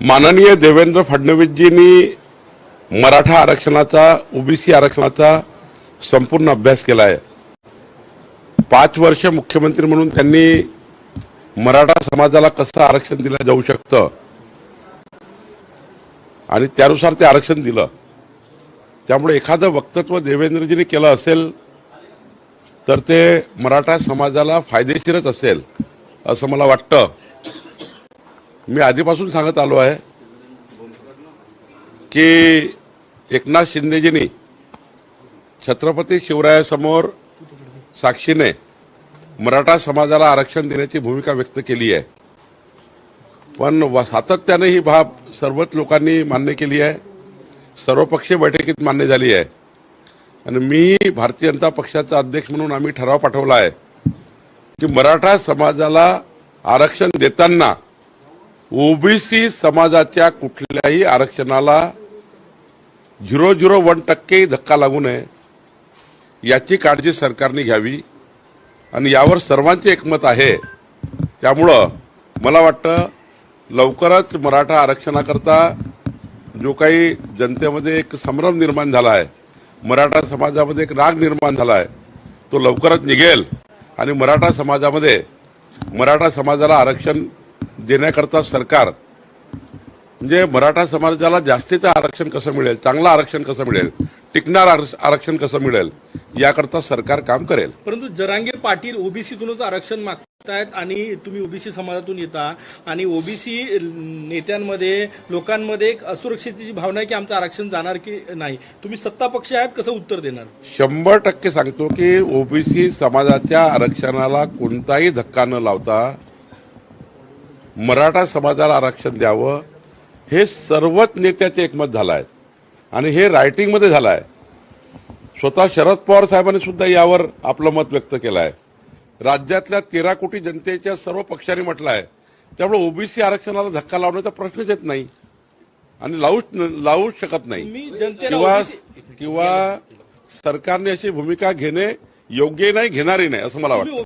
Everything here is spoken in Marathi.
माननीय देवेंद्र फडणवीसजींनी मराठा आरक्षणाचा ओबीसी आरक्षणाचा संपूर्ण अभ्यास केला आहे पाच वर्ष मुख्यमंत्री म्हणून त्यांनी मराठा समाजाला कसं आरक्षण दिलं जाऊ शकतं? आणि त्यानुसार ते आरक्षण दिलं. त्यामुळे एखादं वक्तव्य देवेंद्रजींनी केलं असेल तर ते मराठा समाजाला फायदेशीरच असेल असं मला वाटतं. मी आधीपासून सांगत आलो आहे की एकनाथ शिंदेजींनी छत्रपती शिवरायासमोर साक्षीने मराठा समाजाला आरक्षण देण्याची भूमिका व्यक्त केली आहे. पण सातत्याने ही बाब सर्वच लोकांनी मान्य केली आहे. सर्वपक्षीय बैठकीत मान्य झाली आहे. आणि मी भारतीय जनता पक्षाचा अध्यक्ष म्हणून आम्ही ठराव पाठवला आहे की मराठा समाजाला आरक्षण देताना ओबीसी समाजाच्या कुठल्याही आरक्षणाला झिरो झिरो वन टक्केही धक्का लागू नये याची काळजी सरकारने घ्यावी. आणि यावर सर्वांचे एकमत आहे. त्यामुळं मला वाटतं लवकरच मराठा आरक्षणाकरता जो काही जनतेमध्ये एक संभ्रम निर्माण झाला आहे मराठा समाजामध्ये एक राग निर्माण झाला आहे तो लवकरच निघेल. आणि मराठा समाजामध्ये मराठा समाजाला आरक्षण देण्याकरता सरकार म्हणजे मराठा समाजाला जास्तीचं आरक्षण कसं मिळेल चांगलं आरक्षण कसं मिळेल टिकणार आरक्ष- आरक्षण कसं मिळेल याकरता सरकार काम करेल. परंतु जरांगे पाटील ओबीसीतूनच आरक्षण मागतायत आणि तुम्ही ओबीसी समाजातून येता आणि ओबीसी नेत्यांमध्ये लोकांमध्ये एक असुरक्षिततेची भावना आहे की आमचं आरक्षण जाणार की नाही. तुम्ही सत्ता पक्ष आहात कसं उत्तर देणार? शंभर टक्के सांगतो की ओबीसी समाजाच्या आरक्षणाला कोणताही धक्का न लावता मराठा समाजाला आरक्षण द्यावं हे सर्वच नेत्याचे एकमत झालं आहे आणि हे रायटिंगमध्ये झालं आहे स्वतः शरद पवार साहेबांनी सुद्धा यावर आपलं मत व्यक्त केलं आहे राज्यातल्या तेरा कोटी जनतेच्या सर्व पक्षांनी म्हटलं आहे त्यामुळे ओबीसी आरक्षणाला धक्का लावण्याचा प्रश्नच येत नाही. आणि लावूच लावूच शकत नाही. किंवा किंवा सरकारने अशी भूमिका घेणे योग्य नाही घेणारी नाही असं मला वाटतं.